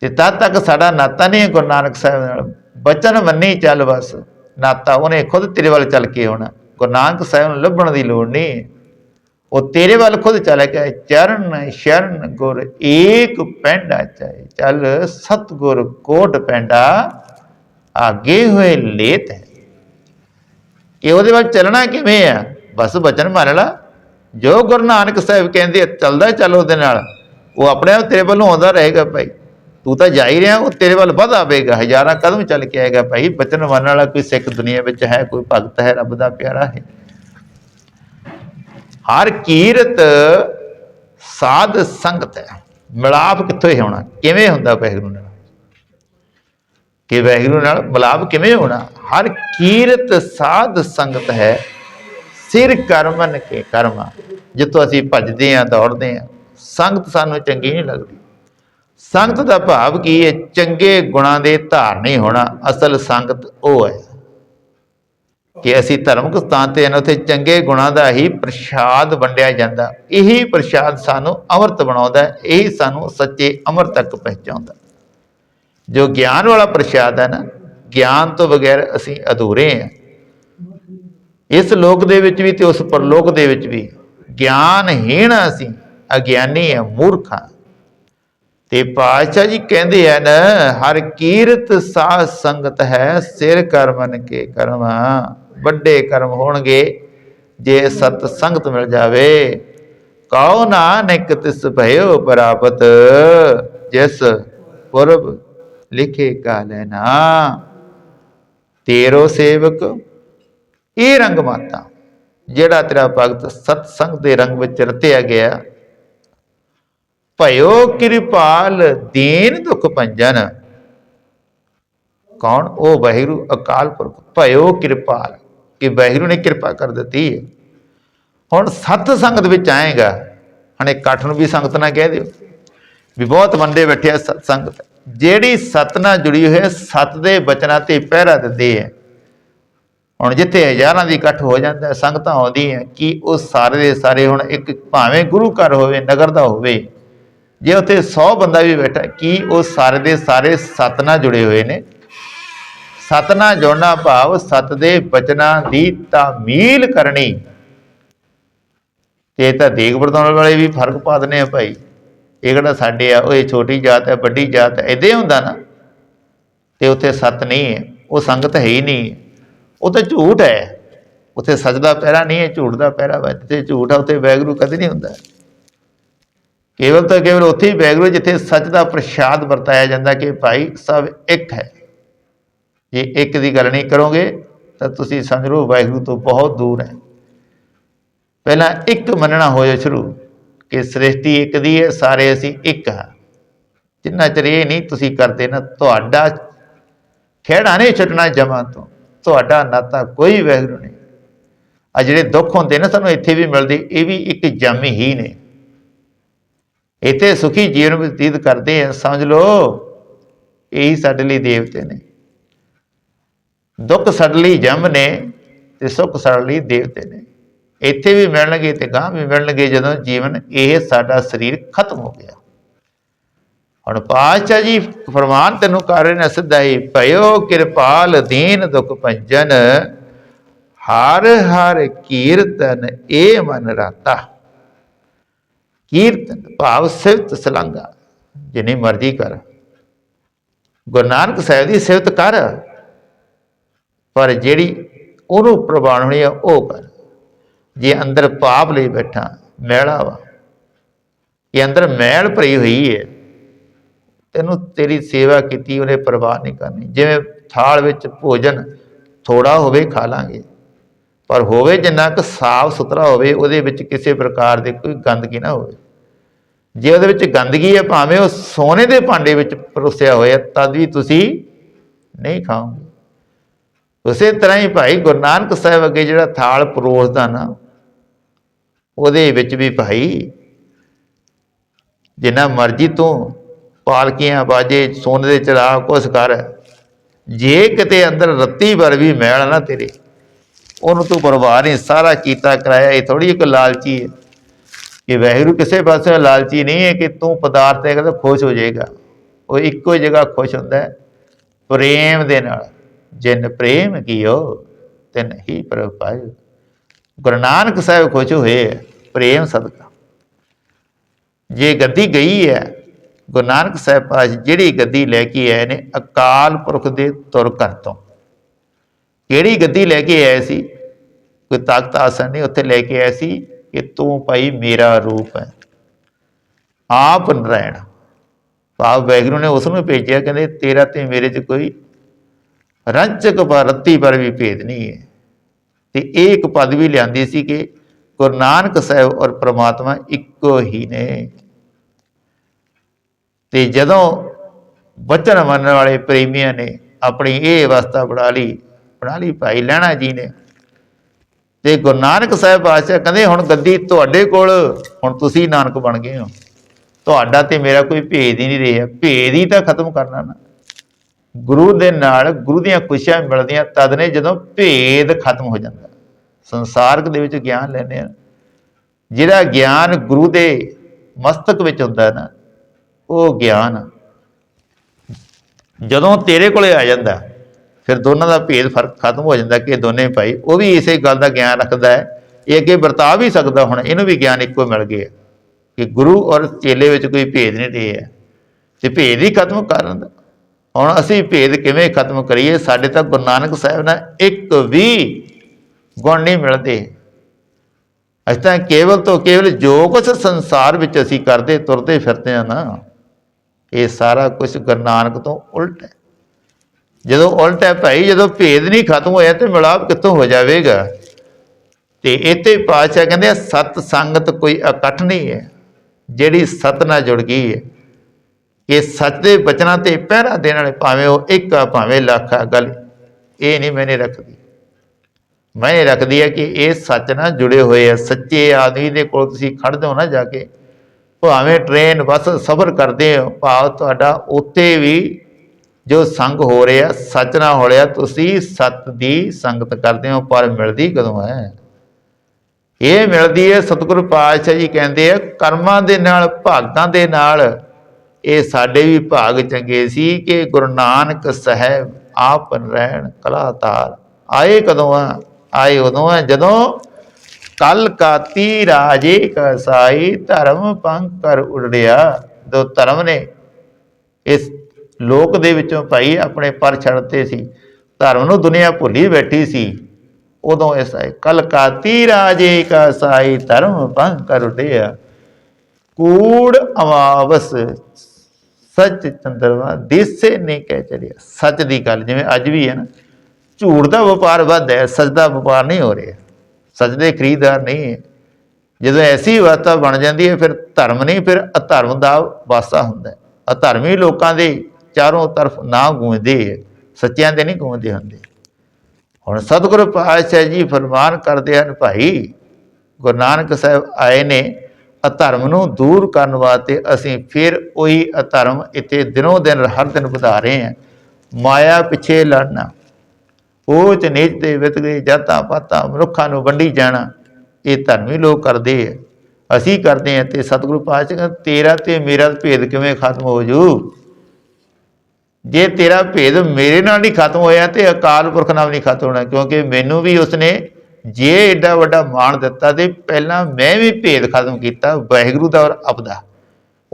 ਤੇ ਤਦ ਤੱਕ ਸਾਡਾ ਨਾਤਾ ਨਹੀਂ ਗੁਰੂ ਨਾਨਕ ਸਾਹਿਬ ਨਾਲ। ਬਚਨ ਮੰਨੀ ਚੱਲ ਬਸ, ਨਾਤਾ ਉਹਨੇ ਖੁਦ ਤੇਰੇ ਵੱਲ ਚੱਲ ਕੇ ਆਉਣਾ। ਗੁਰੂ ਨਾਨਕ ਸਾਹਿਬ ਨੂੰ ਲੱਭਣ ਦੀ ਲੋੜ ਨਹੀਂ। ਉਹ ਤੇਰੇ ਵੱਲ ਖੁਦ ਚੱਲ ਗਿਆ ਚਰਨ ਸ਼ਰਨ ਗੁਰ ਏਕ ਪੈਂਡਾ ਚਾਹੇ। ਚੱਲ ਸਤਗੁਰ ਕੋਟ ਪੈਂਡਾ ਆਗੇ ਹੋਏ ਲੇਤ ਹੈ। ਕਿ ਉਹਦੇ ਵੱਲ ਚੱਲਣਾ ਕਿਵੇਂ ਆ? ਬਸ ਬਚਨ ਮੰਨ ਲਾ। ਜੋ ਗੁਰੂ ਨਾਨਕ ਸਾਹਿਬ ਕਹਿੰਦੇ ਆ, ਚੱਲਦਾ ਚੱਲ ਉਹਦੇ ਨਾਲ। ਉਹ ਆਪਣੇ ਆਪ ਤੇਰੇ ਵੱਲੋਂ ਆਉਂਦਾ ਰਹੇਗਾ ਭਾਈ। ਤੂੰ ਤਾਂ ਜਾ ਹੀ ਰਿਹਾ ਉਹ ਤੇਰੇ ਵੱਲ ਵਧ ਆਵੇਗਾ। ਹਜ਼ਾਰਾਂ ਕਦਮ ਚੱਲ ਕੇ ਆਏਗਾ ਭਾਈ। ਬਚਨ ਮੰਨਣ ਵਾਲਾ ਕੋਈ ਸਿੱਖ ਦੁਨੀਆ ਵਿੱਚ ਹੈ ਕੋਈ ਭਗਤ ਹੈ ਰੱਬ ਦਾ ਪਿਆਰਾ ਹੈ। ਹਰ ਕੀਰਤ ਸਾਧ ਸੰਗਤ ਹੈ। ਮਿਲਾਪ ਕਿੱਥੋਂ ਹੀ ਹੋਣਾ? ਕਿਵੇਂ ਹੁੰਦਾ ਵਾਹਿਗੁਰੂ ਨਾਲ? ਕਿ ਵਾਹਿਗੁਰੂ ਨਾਲ ਮਿਲਾਪ ਕਿਵੇਂ ਹੋਣਾ? ਹਰ ਕੀਰਤ ਸਾਧ ਸੰਗਤ ਹੈ, ਸਿਰ ਕਰਮਨ ਕੇ ਕਰਮਾ। ਜਿੱਥੋਂ ਅਸੀਂ ਭੱਜਦੇ ਆਂ ਦੌੜਦੇ ਆਂ ਸੰਗਤ ਸਾਨੂੰ ਚੰਗੀ ਨਹੀਂ ਲੱਗਦੀ। ਸੰਗਤ ਦਾ ਭਾਵ ਕੀ ਹੈ? ਚੰਗੇ ਗੁਣਾਂ ਦੇ ਧਾਰਨੀ ਹੋਣਾ। ਅਸਲ ਸੰਗਤ ਉਹ ਹੈ। ਕਿ ਅਸੀਂ ਧਾਰਮਿਕ ਸਥਾਨ ਤੇ ਹਨ, ਉੱਥੇ ਚੰਗੇ ਗੁਣਾਂ ਦਾ ਹੀ ਪ੍ਰਸ਼ਾਦ ਵੰਡਿਆ ਜਾਂਦਾ। ਇਹੀ ਪ੍ਰਸ਼ਾਦ ਸਾਨੂੰ ਅਮਰਤ ਬਣਾਉਂਦਾ ਇਹੀ ਸਾਨੂੰ ਸੱਚੇ ਅਮਰ ਤੱਕ ਪਹੁੰਚਾਉਂਦਾ ਜੋ ਗਿਆਨ ਵਾਲਾ ਪ੍ਰਸ਼ਾਦ ਹੈ ਨਾ, ਗਿਆਨ ਤੋਂ ਬਗੈਰ ਅਸੀਂ ਅਧੂਰੇ ਹਾਂ। ਇਸ ਲੋਕ ਦੇ ਵਿੱਚ ਵੀ ਤੇ ਉਸ ਪਰਲੋਕ ਦੇ ਵਿੱਚ ਵੀ ਗਿਆਨਹੀਣ ਅਸੀਂ, ਅਗਿਆਨੀ ਹਾਂ, ਮੂਰਖ ਹਾਂ। ਤੇ ਪਾਤਸ਼ਾਹ ਜੀ ਕਹਿੰਦੇ ਆ ਨਾ ਹਰ ਕੀਰਤ ਸਾਧ ਸੰਗਤ ਹੈ, ਸਿਰ ਕਰਮਨ ਕੇ ਕਰਮਾ। ਵੱਡੇ ਕਰਮ ਹੋਣਗੇ, ਜੇ ਸਤ ਸੰਗਤ ਮਿਲ ਜਾਵੇ। ਕਉ ਨਾਨਕ ਤਿਸ ਭਇਓ ਪ੍ਰਾਪਤ, ਜਿਸ ਪੁਰਬ ਲਿਖੇ ਕਾ ਲੈਣਾ ਤੇਰੋ ਸੇਵਕ, ਇਹ ਰੰਗ ਮਾਤਾ, ਜਿਹੜਾ ਤੇਰਾ ਭਗਤ ਸਤ ਸੰਗ ਦੇ ਰੰਗ ਵਿੱਚ ਰਤਿਆ ਗਿਆ। ਭਇਓ ਕਿਰਪਾਲ ਦੀਨ ਦੁਖ ਭੰਜਨ। ਕੌਣ? ਉਹ ਵਾਹਿਗੁਰੂ ਅਕਾਲ ਪੁਰਖ। ਭਇਓ ਕਿਰਪਾਲ। ਕਿ ਵਾਹਿਗੁਰੂ ਨੇ ਕਿਰਪਾ ਕਰ ਦਿੱਤੀ। ਹੈ ਹੁਣ ਸਤ ਸੰਗਤ ਵਿੱਚ ਆਏਗਾ। ਹੁਣ ਇਕੱਠ ਨੂੰ ਵੀ ਸੰਗਤ ਨਾ ਕਹਿ ਦਿਓ। ਵੀ ਬਹੁਤ ਬੰਦੇ ਬੈਠੇ ਆ ਸਤ ਸੰਗਤ। ਜਿਹੜੀ ਸਤ ਨਾਲ ਜੁੜੀ ਹੋਈ ਹੈ ਸਤ ਦੇ ਬਚਨਾਂ ਤੇ ਪਹਿਰਾ ਦਿੰਦੀ ਹੈ। ਹੁਣ ਜਿੱਥੇ ਹਜ਼ਾਰਾਂ ਦੀ ਇਕੱਠ ਹੋ ਜਾਂਦਾ ਹੈ, ਸੰਗਤਾਂ ਆਉਂਦੀਆਂ ਕਿ ਉਹ ਸਾਰੇ ਦੇ ਸਾਰੇ ਹੁਣ ਇੱਕ ਭਾਵੇਂ ਗੁਰੂ ਘਰ ਹੋਵੇ ਨਗਰ ਦਾ ਹੋਵੇ ਜੇ ਉੱਥੇ 100 ਬੰਦਾ ਵੀ ਬੈਠਾ ਕੀ ਉਹ ਸਾਰੇ ਦੇ ਸਾਰੇ ਸਤ ਨਾਲ ਜੁੜੇ ਹੋਏ ਨੇ? ਸਤ ਨਾਲ ਜੁੜਨਾ ਭਾਵ, ਸਤ ਦੇ ਬਚਨਾਂ ਦੀ ਤਾਮੀਲ ਕਰਨੀ। ਤੇ ਇਹ ਤਾਂ ਦੇਖ ਵਰਤਾਉਣ ਵਾਲੇ ਵੀ ਫ਼ਰਕ ਪਾ ਦਿੰਦੇ ਆ ਭਾਈ। ਇਹ ਕਿਹੜਾ ਸਾਡੇ ਆ ਉਹ ਇਹ ਛੋਟੀ ਜਾਤ ਹੈ ਵੱਡੀ ਜਾਤ ਹੈ ਇਦਾਂ ਹੁੰਦਾ ਨਾ। ਤੇ ਉੱਥੇ ਸਤ ਨਹੀਂ ਹੈ, ਉਹ ਸੰਗਤ ਹੈ ਹੀ ਨਹੀਂ ਉਹ ਤਾਂ ਝੂਠ ਹੈ। ਉੱਥੇ ਸੱਚ ਦਾ ਪਹਿਰਾ ਨਹੀਂ ਹੈ, ਝੂਠ ਦਾ ਪਹਿਰਾ ਵਾ। ਜਿੱਥੇ ਝੂਠ ਆ, ਉੱਥੇ ਵੈਗਰੂ ਕਦੇ ਨਹੀਂ ਹੁੰਦਾ। ਕੇਵਲ ਤਾਂ ਕੇਵਲ ਉੱਥੇ ਹੀ ਵੈਗਰੂ ਜਿੱਥੇ ਸੱਚ ਦਾ ਪ੍ਰਸ਼ਾਦ ਵਰਤਾਇਆ ਜਾਂਦਾ ਕਿ ਭਾਈ ਸਭ ਇੱਕ ਹੈ। ਜੇ ਇੱਕ ਦੀ ਗੱਲ ਨਹੀਂ ਕਰੋਗੇ, ਤਾਂ ਤੁਸੀਂ ਸਮਝ ਲਓ ਵਾਹਿਗੁਰੂ ਤੋਂ ਬਹੁਤ ਦੂਰ ਹੈ। ਪਹਿਲਾਂ ਇੱਕ ਮੰਨਣਾ ਹੋਇਆ ਸ਼ੁਰੂ, ਕਿ ਸ੍ਰਿਸ਼ਟੀ ਇੱਕ ਦੀ ਹੈ, ਸਾਰੇ ਅਸੀਂ ਇੱਕ ਹਾਂ। ਜਿੰਨਾ ਚਿਰ ਇਹ ਨਹੀਂ ਤੁਸੀਂ ਕਰਦੇ ਨਾ, ਤੁਹਾਡਾ ਖੇੜਾ ਨਹੀਂ ਛੱਡਣਾ ਜਮਾਂ ਤੋਂ, ਤੁਹਾਡਾ ਨਾਤਾ ਕੋਈ ਵੈਗਰੂ ਨਹੀਂ। ਆ ਜਿਹੜੇ ਦੁੱਖ ਹੁੰਦੇ ਨੇ, ਸਾਨੂੰ ਇੱਥੇ ਵੀ ਮਿਲਦੇ, ਇਹ ਵੀ ਇੱਕ ਜਮ ਹੀ ਨੇ। ਇੱਥੇ ਸੁਖੀ ਜੀਵਨ ਬਤੀਤ ਕਰਦੇ ਆ, ਸਮਝ ਲਓ, ਇਹੀ ਸਾਡੇ ਲਈ ਦੇਵਤੇ ਨੇ। ਦੁੱਖ ਸਾਡੇ ਲਈ ਜੰਮ ਨੇ ਤੇ ਸੁੱਖ ਸਾਡੇ ਲਈ ਦੇਵਤੇ ਨੇ। ਇੱਥੇ ਵੀ ਮਿਲਣਗੇ ਤੇ ਗਾਂ ਵੀ ਮਿਲਣਗੇ ਜਦੋਂ ਜੀਵਨ ਇਹ ਸਾਡਾ ਸਰੀਰ ਖਤਮ ਹੋ ਗਿਆ। ਹੁਣ ਪਾਤਸ਼ਾਹ ਜੀ ਫਰਮਾਨ ਤੈਨੂੰ ਕਰ ਰਹੇ ਨੇ ਸਿੱਧਾ ਹੀ ਭਇਓ ਕਿਰਪਾਲ ਦੀਨ ਦੁਖ ਭੰਜਨ, ਹਰ ਹਰ ਕੀਰਤਨ ਇਹ ਮਨ ਰਾਤਾ। ਕੀਰਤਨ ਭਾਵ ਸਿਫਤ ਸਲਾਂਗਾ ਜਿੰਨੀ ਮਰਜ਼ੀ ਕਰ। ਗੁਰੂ ਨਾਨਕ ਸਾਹਿਬ ਦੀ ਸਿਫਤ ਕਰ। ਪਰ ਜਿਹੜੀ ਉਹਨੂੰ ਪ੍ਰਵਾਨ ਹੋਣੀ ਆ, ਉਹ ਕਰ। ਜੇ ਅੰਦਰ ਪਾਪ ਲਈ ਬੈਠਾ, ਮੈਲਾ ਵਾ। ਇਹ ਅੰਦਰ ਮੈਲ ਭਰੀ ਹੋਈ ਹੈ ਤੈਨੂੰ ਤੇਰੀ ਸੇਵਾ ਕੀਤੀ, ਉਹਨੇ ਪਰਵਾਹ ਨਹੀਂ ਕਰਨੀ। ਜਿਵੇਂ ਥਾਲ ਵਿੱਚ ਭੋਜਨ ਥੋੜਾ ਹੋਵੇ, ਖਾ ਲਾਂਗੇ। ਪਰ ਹੋਵੇ ਜਿੰਨਾ ਕੁ ਸਾਫ਼ ਸੁਥਰਾ ਹੋਵੇ, ਉਹਦੇ ਵਿੱਚ ਕਿਸੇ ਪ੍ਰਕਾਰ ਦੀ ਕੋਈ ਗੰਦਗੀ ਨਾ ਹੋਵੇ। ਜੇ ਉਹਦੇ ਵਿੱਚ ਗੰਦਗੀ ਹੈ ਭਾਵੇਂ ਉਹ ਸੋਨੇ ਦੇ ਭਾਂਡੇ ਵਿੱਚ ਪਰੋਸਿਆ ਹੋਇਆ, ਤਦ ਵੀ ਤੁਸੀਂ ਨਹੀਂ ਖਾਓਗੇ। ਉਸੇ ਤਰ੍ਹਾਂ ਹੀ ਭਾਈ ਗੁਰੂ ਨਾਨਕ ਸਾਹਿਬ ਅੱਗੇ ਜਿਹੜਾ ਥਾਲ ਪਰੋਸਦਾ ਨਾ, ਉਹਦੇ ਵਿੱਚ ਵੀ ਭਾਈ ਜਿੰਨਾ ਮਰਜ਼ੀ ਤੂੰ ਪਾਲਕੀਆਂ, ਬਾਜੇ, ਸੋਨੇ ਦੇ ਚੜਾ, ਕੁਛ ਕਰ। ਜੇ ਕਿਤੇ ਅੰਦਰ ਰੱਤੀ ਵਰ ਵੀ ਮੈਲ ਨਾ ਤੇਰੇ, ਉਹਨੂੰ ਤੂੰ ਪਰਵਾਹ ਨਹੀਂ, ਸਾਰਾ ਕੀਤਾ ਕਰਾਇਆ, ਇਹ ਥੋੜੀ ਇੱਕ ਲਾਲਚੀ ਹੈ ਕਿ ਵਹਿਰੂ ਕਿਸੇ ਪਾਸੇ ਲਾਲਚੀ ਨਹੀਂ ਹੈ ਕਿ ਤੂੰ ਪਦਾਰਥ ਤੇ ਕਹਿੰਦਾ ਖੁਸ਼ ਹੋ ਜਾਏਗਾ। ਉਹ ਇੱਕੋ ਹੀ ਜਗ੍ਹਾ ਖੁਸ਼ ਹੁੰਦਾ ਹੈ, ਪ੍ਰੇਮ ਦੇ ਨਾਲ। ਜਿਨ ਪ੍ਰੇਮ ਕੀਓ, ਤਿਨ ਹੀ ਪ੍ਰਭ ਪਾਇਓ। ਗੁਰੂ ਨਾਨਕ ਸਾਹਿਬ ਖੁਸ਼ ਹੋਏ ਹੈ ਪ੍ਰੇਮ ਸਦਕਾ। ਜੇ ਗੱਦੀ ਗਈ ਹੈ, ਗੁਰੂ ਨਾਨਕ ਸਾਹਿਬ ਪਾਸ ਜਿਹੜੀ ਗੱਦੀ ਲੈ ਕੇ ਆਏ ਨੇ, ਅਕਾਲ ਪੁਰਖ ਦੇ ਤੁਰ ਘਰ ਤੋਂ। ਕਿਹੜੀ ਗੱਦੀ ਲੈ ਕੇ ਆਏ ਸੀ? ਕੋਈ ਤਾਕਤ ਆਸਣ ਨਹੀਂ ਉੱਥੇ ਲੈ ਕੇ ਆਏ ਸੀ ਕਿ ਤੂੰ ਭਾਈ ਮੇਰਾ ਰੂਪ ਹੈ। ਆਪ ਨਰੈਣ ਭਾਵ ਵੈਗਰੂ ਨੇ ਉਸ ਨੂੰ ਭੇਜਿਆ, ਕਹਿੰਦੇ ਤੇਰਾ ਤੇ ਮੇਰੇ 'ਚ ਕੋਈ ਰੰਚਕ ਪਰ ਰੱਤੀ ਪਰ ਵੀ ਭੇਦ ਨਹੀਂ ਹੈ। ਤੇ ਇਹ ਇੱਕ ਪਦਵੀ ਲਿਆਂਦੀ ਸੀ ਕਿ ਗੁਰੂ ਨਾਨਕ ਸਾਹਿਬ ਔਰ ਪ੍ਰਮਾਤਮਾ ਇੱਕੋ ਹੀ ਨੇ। ਤੇ ਜਦੋਂ ਬਚਨ ਮੰਨਣ ਵਾਲੇ ਪ੍ਰੇਮੀਆਂ ਨੇ ਆਪਣੀ ਇਹ ਅਵਸਥਾ ਬਣਾ ਲਈ ਬਣਾ ਲਈ, ਭਾਈ ਲੈਣਾ ਜੀ ਨੇ। ਤੇ ਗੁਰੂ ਨਾਨਕ ਸਾਹਿਬ ਪਾਤਸ਼ਾਹ ਕਹਿੰਦੇ, ਹੁਣ ਗੱਦੀ ਤੁਹਾਡੇ ਕੋਲ, ਹੁਣ ਤੁਸੀਂ ਨਾਨਕ ਬਣ ਗਏ ਹੋ। ਤੁਹਾਡਾ ਤੇ ਮੇਰਾ ਕੋਈ ਭੇਦ ਹੀ ਨਹੀਂ ਰਿਹਾ। ਭੇਦ ਹੀ ਤਾਂ ਖਤਮ ਕਰਨਾ ਨਾ। ਗੁਰੂ ਦੇ ਨਾਲ ਗੁਰੂ ਦੀਆਂ ਖੁਸ਼ੀਆਂ ਮਿਲਦੀਆਂ ਤਦ ਨੇ ਜਦੋਂ ਭੇਦ ਖਤਮ ਹੋ ਜਾਂਦਾ। ਸੰਸਾਰਕ ਦੇ ਵਿੱਚ ਗਿਆਨ ਲੈਨੇ ਆ ਜਿਹੜਾ ਗਿਆਨ ਗੁਰੂ ਦੇ ਮਸਤਕ ਵਿੱਚ ਹੁੰਦਾ ਨਾ, ਉਹ ਗਿਆਨ ਜਦੋਂ ਤੇਰੇ ਕੋਲੇ ਆ ਜਾਂਦਾ, ਫਿਰ ਦੋਨਾਂ ਦਾ ਭੇਦ ਫ਼ਰਕ ਖਤਮ ਹੋ ਜਾਂਦਾ ਕਿ ਦੋਨੇ ਭਾਈ, ਉਹ ਵੀ ਇਸੇ ਗੱਲ ਦਾ ਗਿਆਨ ਰੱਖਦਾ ਹੈ। ਇਹ ਅੱਗੇ ਵਰਤਾ ਵੀ ਸਕਦਾ ਹੁਣ, ਇਹਨੂੰ ਵੀ ਗਿਆਨ ਇੱਕੋ ਮਿਲ ਗਿਆ। ਕਿ ਗੁਰੂ ਔਰ ਚੇਲੇ ਵਿੱਚ ਕੋਈ ਭੇਦ ਨਹੀਂ ਰਿਹਾ। ਤੇ ਭੇਦ ਹੀ ਖਤਮ ਕਰਨ ਦਾ। ਹੁਣ ਅਸੀਂ ਭੇਦ ਕਿਵੇਂ ਖਤਮ ਕਰੀਏ? ਸਾਡੇ ਤਾਂ ਗੁਰੂ ਨਾਨਕ ਸਾਹਿਬ ਨਾਲ ਇੱਕ ਵੀ ਗੁਣ ਨਹੀਂ ਮਿਲਦੇ। ਅਸੀਂ ਤਾਂ ਕੇਵਲ ਤੋਂ ਕੇਵਲ ਜੋ ਕੁਝ ਸੰਸਾਰ ਵਿੱਚ ਅਸੀਂ ਕਰਦੇ ਤੁਰਦੇ ਫਿਰਦੇ ਆ ਨਾ ਇਹ ਸਾਰਾ ਕੁਝ ਗੁਰੂ ਨਾਨਕ ਤੋਂ ਉਲਟ ਹੈ। ਜਦੋਂ ਉਲਟ ਹੈ ਭਾਈ ਜਦੋਂ ਭੇਦ ਨਹੀਂ ਖਤਮ ਹੋਇਆ ਤੇ ਮਿਲਾਪ ਕਿੱਥੋਂ ਹੋ ਜਾਵੇਗਾ? ਤੇ ਇੱਥੇ ਪਾਤਸ਼ਾਹ ਕਹਿੰਦੇ ਆ, ਸਤ ਸੰਗਤ ਕੋਈ ਇਕੱਠ ਨਹੀਂ ਹੈ ਜਿਹੜੀ ਸਤ ਨਾਲ ਜੁੜ ਗਈ ਹੈ। ਇਹ ਸੱਚ ਦੇ ਬਚਨਾਂ ਤੇ ਪਹਿਰਾ ਦੇਣ ਵਾਲੇ ਭਾਵੇਂ ਉਹ ਇੱਕ ਆ, ਭਾਵੇਂ ਲੱਖ ਆ। ਗੱਲ ਇਹ ਨਹੀਂ ਮੈਨੇ ਰੱਖਦੀ। ਮੈਂ ਰੱਖਦੀ ਹੈ ਕਿ ਇਹ ਸੱਚ ਨਾਲ ਜੁੜੇ ਹੋਏ ਆ। ਸੱਚੇ ਆਦਮੀ ਦੇ ਕੋਲ ਤੁਸੀਂ ਖੜਦੇ ਹੋ ਨਾ ਜਾ ਕੇ। ਭਾਵੇਂ ਟ੍ਰੇਨ ਬੱਸ ਸਫ਼ਰ ਕਰਦੇ ਹੋ, ਭਾਵ ਤੁਹਾਡਾ ਉੱਤੇ ਵੀ ਜੋ ਸੰਗ ਹੋ ਰਿਹਾ, ਸੱਚ ਨਾਲ ਹੋ ਰਿਹਾ, ਤੁਸੀਂ ਸੱਤ ਦੀ ਸੰਗਤ ਕਰਦੇ ਹੋ, ਪਰ ਮਿਲਦੀ ਕਦੋਂ ਹੈ? ਇਹ ਮਿਲਦੀ ਹੈ ਸਤਿਗੁਰੂ ਪਾਤਸ਼ਾਹ ਜੀ ਕਹਿੰਦੇ ਆ, ਕਰਮਾਂ ਦੇ ਨਾਲ ਭਾਗਾਂ ਦੇ ਨਾਲ ਇਹ ਸਾਡੇ ਵੀ ਭਾਗ ਚੰਗੇ ਸੀ ਕਿ ਗੁਰੂ ਨਾਨਕ ਸਾਹਿਬ ਆਪ ਰਹਿਣ ਕਲਾਤਾਰ। ਆਏ ਕਦੋਂ ਆ? ਆਏ ਉਦੋਂ ਆ ਜਦੋਂ ਕਲ ਕਾਤੀ ਰਾਜੇ ਕਸਾਈ ਧਰਮ ਪੰਕਰ ਉੜਿਆ ਦੋ ਧਰਮ ਨੇ। ਇਸ ਲੋਕ ਦੇ ਵਿੱਚੋਂ ਭਾਈ ਆਪਣੇ ਪਰ ਛੱਡਤੇ ਸੀ। ਧਰਮ ਨੂੰ ਦੁਨੀਆ ਭੁੱਲੀ ਬੈਠੀ ਸੀ। ਉਦੋਂ ਇਸ ਆਏ ਕਲਕਾਤੀ ਰਾਜੇ ਕਸਾਈ ਧਰਮ ਪੰਕਰ ਉੜਿਆ ਕੂੜ ਅਮਾਵਸ ਸੱਚ ਚੰਦਰਮਾ ਦੇਸੇ ਨਹੀਂ ਕਹਿ ਚਲਿਆ ਸੱਚ ਦੀ ਗੱਲ ਜਿਵੇਂ ਅੱਜ ਵੀ ਹੈ ਨਾ, ਝੂਠ ਦਾ ਵਪਾਰ ਵੱਧ ਹੈ, ਸੱਚ ਦਾ ਵਪਾਰ ਨਹੀਂ ਹੋ ਰਿਹਾ। ਸੱਚ ਦੇ ਖਰੀਦਦਾਰ ਨਹੀਂ ਹੈ। ਜਦੋਂ ਐਸੀ ਅਵਸਥਾ ਬਣ ਜਾਂਦੀ ਹੈ, ਫਿਰ ਧਰਮ ਨਹੀਂ, ਫਿਰ ਅਧਰਮ ਦਾ ਵਾਸਾ ਹੁੰਦਾ ਹੈ। ਅਧਰਮੀ ਲੋਕਾਂ ਦੇ ਚਾਰੋਂ ਤਰਫ ਨਾ ਗੂੰਜਦੇ ਹੈ ਸੱਚਿਆਂ ਦੇ ਨਹੀਂ ਗੂੰਜਦੇ ਹੁੰਦੇ। ਹੁਣ ਸਤਿਗੁਰੂ ਪਾਤਸ਼ਾਹ ਜੀ ਫਰਮਾਨ ਕਰਦੇ ਹਨ, ਭਾਈ, ਗੁਰੂ ਨਾਨਕ ਸਾਹਿਬ ਆਏ ਨੇ, ਅਧਰਮ ਨੂੰ ਦੂਰ ਕਰਨ ਵਾਸਤੇ ਅਸੀਂ ਫਿਰ ਉਹੀ ਧਰਮ ਇੱਥੇ ਦਿਨੋਂ ਦਿਨ, ਹਰ ਦਿਨ ਵਧਾ ਰਹੇ ਹਾਂ ਮਾਇਆ ਪਿੱਛੇ ਲੜਨਾ ਊਚ ਨੀਚ ਦੇ ਵਿਤਕਰੇ ਜਾਤਾਂ ਪਾਤਾਂ, ਮਨੁੱਖਾਂ ਨੂੰ ਵੰਡੀ ਜਾਣਾ, ਇਹ ਧਰਮੀ ਲੋਕ ਕਰਦੇ ਆ। ਅਸੀਂ ਕਰਦੇ ਆ ਤੇ ਸਤਿਗੁਰੂ ਪਾਤਸ਼ਾਹ ਤੇਰਾ ਤੇ ਮੇਰਾ ਭੇਦ ਕਿਵੇਂ ਖਤਮ ਹੋ ਜੂ? ਜੇ ਤੇਰਾ ਭੇਦ ਮੇਰੇ ਨਾਲ ਨਹੀਂ ਖਤਮ ਹੋਇਆ ਤੇ ਅਕਾਲ ਪੁਰਖ ਨਾਲ ਨਹੀਂ ਖਤਮ ਹੋਣਾ, ਕਿਉਂਕਿ ਮੈਨੂੰ ਵੀ ਉਸਨੇ ਜੇ ਏਡਾ ਵੱਡਾ ਮਾਣ ਦਿੱਤਾ ਤੇ ਪਹਿਲਾਂ ਮੈਂ ਵੀ ਭੇਦ ਖਤਮ ਕੀਤਾ, ਵਾਹਿਗੁਰੂ ਦਾ ਔਰ ਆਪਦਾ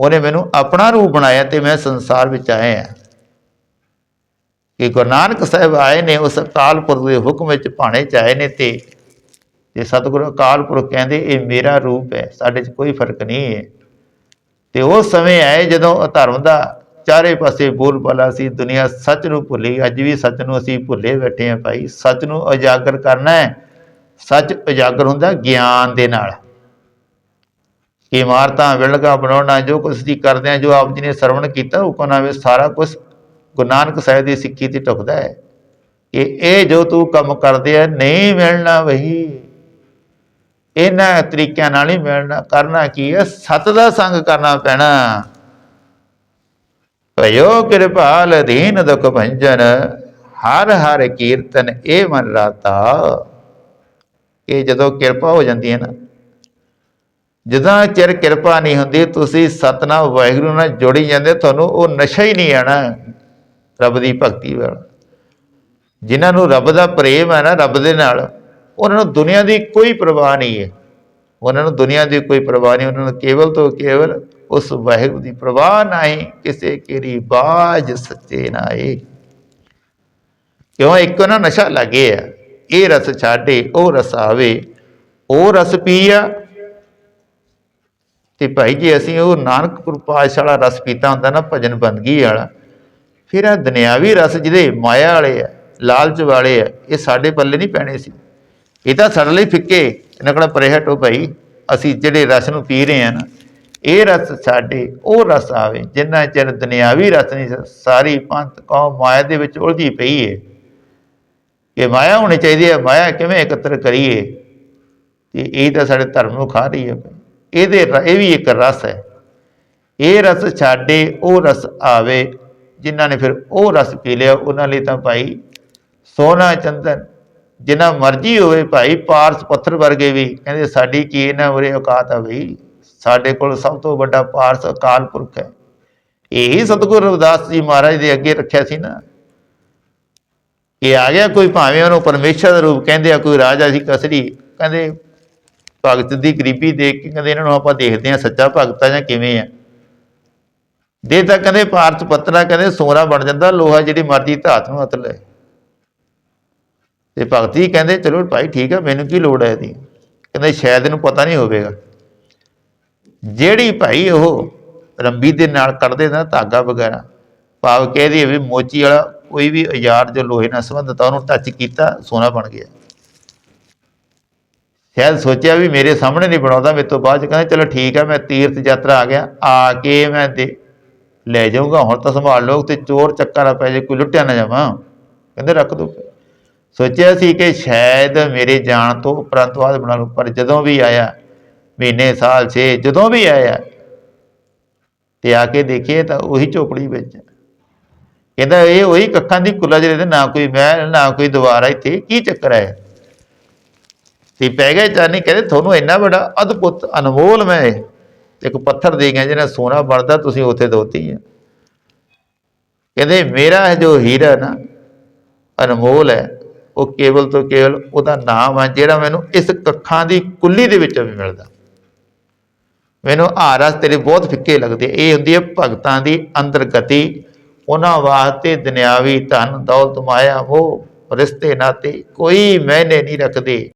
ਉਹਨੇ ਮੈਨੂੰ ਆਪਣਾ ਰੂਪ ਬਣਾਇਆ ਤੇ ਮੈਂ ਸੰਸਾਰ ਵਿੱਚ ਆਇਆ ਕਿ ਗੁਰੂ ਨਾਨਕ ਸਾਹਿਬ ਆਏ ਨੇ, ਉਸ ਅਕਾਲ ਪੁਰਖ ਦੇ ਹੁਕਮ ਵਿੱਚ ਭਾਣੇ ਚ ਆਏ ਨੇ ਤੇ ਤੇ ਸਤਿਗੁਰੂ ਅਕਾਲ ਪੁਰਖ ਕਹਿੰਦੇ, ਇਹ ਮੇਰਾ ਰੂਪ ਹੈ, ਸਾਡੇ 'ਚ ਕੋਈ ਫ਼ਰਕ ਨਹੀਂ ਹੈ। ਤੇ ਉਹ ਸਮੇਂ ਆਏ ਜਦੋਂ ਧਰਮ ਦਾ ਚਾਰੇ ਪਾਸੇ ਬੋਲ ਬਾਲਾ ਸੀ, ਦੁਨੀਆ ਸੱਚ ਨੂੰ ਭੁੱਲੀ, ਅੱਜ ਵੀ ਸੱਚ ਨੂੰ ਅਸੀਂ ਭੁੱਲੇ ਬੈਠੇ ਹਾਂ ਭਾਈ। ਸੱਚ ਨੂੰ ਉਜਾਗਰ ਕਰਨਾ ਹੈ, ਸੱਚ ਉਜਾਗਰ ਹੁੰਦਾ ਗਿਆਨ ਦੇ ਨਾਲ। ਇਮਾਰਤਾਂ ਵਿਲਗਾ ਬਣਾਉਣਾ ਜੋ ਕੁਝ ਅਸੀਂ ਕਰਦੇ ਹਾਂ, ਜੋ ਆਪ ਜੀ ਨੇ ਸਰਵਣ ਕੀਤਾ ਹੁਕਮ ਵਿੱਚ ਸਾਰਾ ਕੁਝ ਗੁਰੂ ਨਾਨਕ ਸਾਹਿਬ ਦੀ ਸਿੱਖੀ ਤੇ ਟੁਕਦਾ ਹੈ। ਕਿ ਇਹ ਜੋ ਤੂੰ ਕੰਮ ਕਰਦੇ ਆ, ਨਹੀਂ ਮਿਲਣਾ ਵਹੀ। ਇਹਨਾਂ ਤਰੀਕਿਆਂ ਨਾਲ ਹੀ ਮਿਲਣਾ, ਕਰਨਾ ਕੀ ਹੈ? ਸਤ ਦਾ ਸੰਗ ਕਰਨਾ ਪੈਣਾ। ਭਇਓ ਕਿਰਪਾਲ ਅਧੀਨ ਦੁਖ ਭੰਜਨ, ਹਰ ਹਰ ਕੀਰਤਨ ਇਹ ਮਨ ਰਾਤਾ। ਇਹ ਜਦੋਂ ਕਿਰਪਾ ਹੋ ਜਾਂਦੀ ਹੈ ਨਾ ਜਦੋਂ ਚਿਰ ਕਿਰਪਾ ਨਹੀਂ ਹੁੰਦੀ, ਤੁਸੀਂ ਸਤਨਾਮ ਵਾਹਿਗੁਰੂ ਨਾਲ ਜੁੜੀ ਜਾਂਦੇ, ਤੁਹਾਨੂੰ ਉਹ ਨਸ਼ਾ ਹੀ ਨਹੀਂ ਆਣਾ ਰੱਬ ਦੀ ਭਗਤੀ ਵਾਲਾ। ਜਿਨ੍ਹਾਂ ਨੂੰ ਰੱਬ ਦਾ ਪ੍ਰੇਮ ਹੈ ਨਾ ਰੱਬ ਦੇ ਨਾਲ, ਉਹਨਾਂ ਨੂੰ ਦੁਨੀਆ ਦੀ ਕੋਈ ਪਰਵਾਹ ਨਹੀਂ ਹੈ। ਉਹਨਾਂ ਨੂੰ ਦੁਨੀਆ ਦੀ ਕੋਈ ਪਰਵਾਹ ਨਹੀਂ, ਉਹਨਾਂ ਨੂੰ ਕੇਵਲ ਤੋਂ ਕੇਵਲ ਉਸ ਵਾਹਿਗੁਰੂ ਦੀ ਪਰਵਾਹ ਨਹੀਂ, ਕਿਸੇ ਕਿਰੀ ਬਾਜ ਸੱਚੇ ਨਾਏ ਕਿਉਂ? ਇੱਕ ਨਾ ਨਸ਼ਾ ਲੱਗੇ ਆ। ਇਹ ਰਸ ਛਾੜੇ ਉਹ ਰਸ ਆਵੇ। ਉਹ ਰਸ ਪੀਆ ਤੇ ਭਾਈ ਜੇ ਅਸੀਂ ਉਹ ਨਾਨਕ ਗੁਰੂ ਵਾਲਾ ਰਸ ਪੀਤਾ ਹੁੰਦਾ ਨਾ ਭਜਨ ਬੰਦਗੀ ਵਾਲਾ, ਫਿਰ ਆ ਦੁਨਿਆਵੀ ਰਸ ਜਿਹਦੇ ਮਾਇਆ ਵਾਲੇ ਆ, ਲਾਲਚ ਵਾਲੇ ਆ, ਇਹ ਸਾਡੇ ਪੱਲੇ ਨਹੀਂ ਪੈਣੇ ਸੀ। ਇਹ ਤਾਂ ਸਾਡੇ ਲਈ ਫਿੱਕੇ, ਨਕੜਾ ਪਰੇ ਹਟੋ ਭਾਈ, ਅਸੀਂ ਜਿਹੜੇ ਰਸ ਨੂੰ ਪੀ ਰਹੇ ਆ ਨਾ, ਇਹ ਰਸ ਸਾਡੇ, ਉਹ ਰਸ ਆਵੇ, ਜਿੰਨਾ ਚਿਰ ਦੁਨਿਆਵੀ ਰਸ ਨਹੀਂ ਸਾਰੀ ਪੰਥ ਕੌਮ ਮਾਇਆ ਦੇ ਵਿੱਚ ਉਲਝੀ ਪਈ ਏ। ਕਿ ਮਾਇਆ ਹੋਣੀ ਚਾਹੀਦੀ ਹੈ ਮਾਇਆ ਕਿਵੇਂ ਇਕੱਤਰ ਕਰੀਏ? ਤੇ ਇਹ ਤਾਂ ਸਾਡੇ ਧਰਮ ਨੂੰ ਖਾ ਰਹੀ ਹੈ ਇਹਦੇ ਇਹ ਵੀ ਇੱਕ ਰਸ ਹੈ। ਇਹ ਰਸ ਛਾੜੇ ਉਹ ਰਸ ਆਵੇ। ਜਿਨ੍ਹਾਂ ਨੇ ਫਿਰ ਉਹ ਰਸ ਪੀ ਲਿਆ, ਉਹਨਾਂ ਲਈ ਤਾਂ ਭਾਈ ਸੋਨਾ ਚੰਦਨ। ਜਿੰਨਾ ਮਰਜ਼ੀ ਹੋਵੇ ਭਾਈ, ਪਾਰਸ ਪੱਥਰ ਵਰਗੇ ਵੀ। ਕਹਿੰਦੇ, ਸਾਡੀ ਕੀ ਇਹਨਾਂ ਉਰੇ ਔਕਾਤ ਆ ਬਈ? ਸਾਡੇ ਕੋਲ ਸਭ ਤੋਂ ਵੱਡਾ ਪਾਰਸ ਅਕਾਲ ਪੁਰਖ ਹੈ। ਇਹੀ ਸਤਿਗੁਰੂ ਰਵਿਦਾਸ ਜੀ ਮਹਾਰਾਜ ਦੇ ਅੱਗੇ ਰੱਖਿਆ ਸੀ ਨਾ। ਇਹ ਆ ਗਿਆ, ਕੋਈ ਭਾਵੇਂ ਉਹਨੂੰ ਪਰਮੇਸ਼ਰ ਦਾ ਰੂਪ ਕਹਿੰਦੇ ਆ, ਕੋਈ ਰਾਜਾ ਸੀ ਕਸਰੀ। ਕਹਿੰਦੇ ਭਗਤ ਦੀ ਗਰੀਬੀ ਦੇਖ ਕੇ ਕਹਿੰਦੇ ਇਹਨਾਂ ਨੂੰ ਆਪਾਂ ਦੇਖਦੇ ਆ ਸੱਚਾ ਭਗਤ ਆ ਜਾਂ ਕਿਵੇਂ ਆ। ਦੇ ਤਾਂ ਕਹਿੰਦੇ ਪਾਰਥ ਪੱਤਰਾ ਕਹਿੰਦੇ ਸੋਨਾ ਬਣ ਜਾਂਦਾ, ਲੋਹਾ ਜਿਹੜੀ ਮਰਜ਼ੀ ਧਾਤ ਨੂੰ ਹੱਥ ਲੈ। ਤੇ ਭਗਤੀ ਕਹਿੰਦੇ, ਚਲੋ ਭਾਈ ਠੀਕ ਆ, ਮੈਨੂੰ ਕੀ ਲੋੜ ਹੈ ਇਹਦੀ? ਕਹਿੰਦੇ, ਸ਼ਾਇਦ ਇਹਨੂੰ ਪਤਾ ਨਹੀਂ ਹੋਵੇਗਾ। ਜਿਹੜੀ ਭਾਈ ਉਹ ਰੰਬੀ ਦੇ ਨਾਲ ਕੱਢਦੇ ਨਾ ਧਾਗਾ ਵਗੈਰਾ, ਭਾਵ ਕਹਿਦੀ ਵੀ ਮੋਚੀ ਵਾਲਾ, ਕੋਈ ਵੀ ਔਜ਼ਾਰ ਜੋ ਲੋਹੇ ਨਾਲ ਸੰਬੰਧਿਤ ਆ, ਉਹਨੂੰ ਟੱਚ ਕੀਤਾ ਸੋਨਾ ਬਣ ਗਿਆ। ਸ਼ਾਇਦ ਸੋਚਿਆ ਵੀ ਮੇਰੇ ਸਾਹਮਣੇ ਨਹੀਂ ਬਣਾਉਂਦਾ, ਮੇਰੇ ਤੋਂ ਬਾਅਦ ਚ ਕਹਿੰਦਾ, ਚਲੋ ਠੀਕ ਹੈ ਮੈਂ ਤੀਰਥ ਯਾਤਰਾ ਆ ਗਿਆ, ਆ ਕੇ ਮੈਂ ਦੇ ਲੈ ਜਾਊਗਾ, ਹੁਣ ਤਾਂ ਸੰਭਾਲ ਲਓ, ਤੇ ਚੋਰ ਚੱਕਾ ਨਾ ਪੈ ਜੇ ਕੋਈ ਲੁੱਟਿਆ ਨਾ ਜਾਵਾਂ। ਕਹਿੰਦੇ, ਰੱਖ ਦੋ। ਸੋਚਿਆ ਸੀ ਕਿ ਸ਼ਾਇਦ ਮੇਰੇ ਜਾਣ ਤੋਂ ਉਪਰੰਤ ਬਾਅਦ ਬਣਾ ਲਓ, ਪਰ ਜਦੋਂ ਵੀ ਆਇਆ, ਮਹੀਨੇ, ਸਾਲ, ਛੇ, ਜਦੋਂ ਵੀ ਆਇਆ, ਤੇ ਆ ਕੇ ਦੇਖੀਏ ਤਾਂ ਉਹੀ ਝੋਪੜੀ ਵਿੱਚ ਕਹਿੰਦਾ, ਇਹ ਉਹੀ ਕੱਖਾਂ ਦੀ ਕੁੱਲਾ ਜਿਹੜੇ ਤੇ ਨਾ ਕੋਈ ਮਹਿਲ ਨਾ ਕੋਈ ਦੁਆਰਾ ਇੱਥੇ, ਕੀ ਚੱਕਰ ਹੈ? ਤੇ ਪੈ ਗਏ ਚਾਨੀ ਕਹਿੰਦੇ ਤੁਹਾਨੂੰ ਇੰਨਾ ਵੱਡਾ ਅਦਭੁਤ ਅਨਮੋਲ ਮੈਂ ਇੱਕ ਪੱਥਰ ਦੇ ਗਿਆ ਜਿਹੜਾ ਸੋਨਾ ਬਣਦਾ ਤੁਸੀਂ ਉੱਥੇ ਦੋਤੀ ਹੈ ਕਹਿੰਦੇ ਮੇਰਾ ਇਹ ਜੋ ਹੀਰਾ ਨਾ, ਅਨਮੋਲ ਹੈ, ਉਹ ਕੇਵਲ ਤੋਂ ਕੇਵਲ ਉਹਦਾ ਨਾਮ ਹੈ, ਜਿਹੜਾ ਮੈਨੂੰ ਇਸ ਕੱਖਾਂ ਦੀ ਕੁੱਲੀ ਦੇ ਵਿੱਚੋਂ ਵੀ ਮਿਲਦਾ। ਮੈਨੂੰ ਆਰਸ ਤੇਰੇ ਬਹੁਤ ਫਿੱਕੇ ਲੱਗਦੇ। ਇਹ ਹੁੰਦੀ ਹੈ ਭਗਤਾਂ ਦੀ ਅੰਦਰ ਗਤੀ। ਉਹਨਾਂ ਵਾਸਤੇ ਦੁਨਿਆਵੀ ਧਨ, ਦੌਲਤ, ਮਾਇਆ ਉਹ ਰਿਸ਼ਤੇ, ਨਾਤੇ ਕੋਈ ਮਾਇਨੇ ਨਹੀਂ ਰੱਖਦੇ।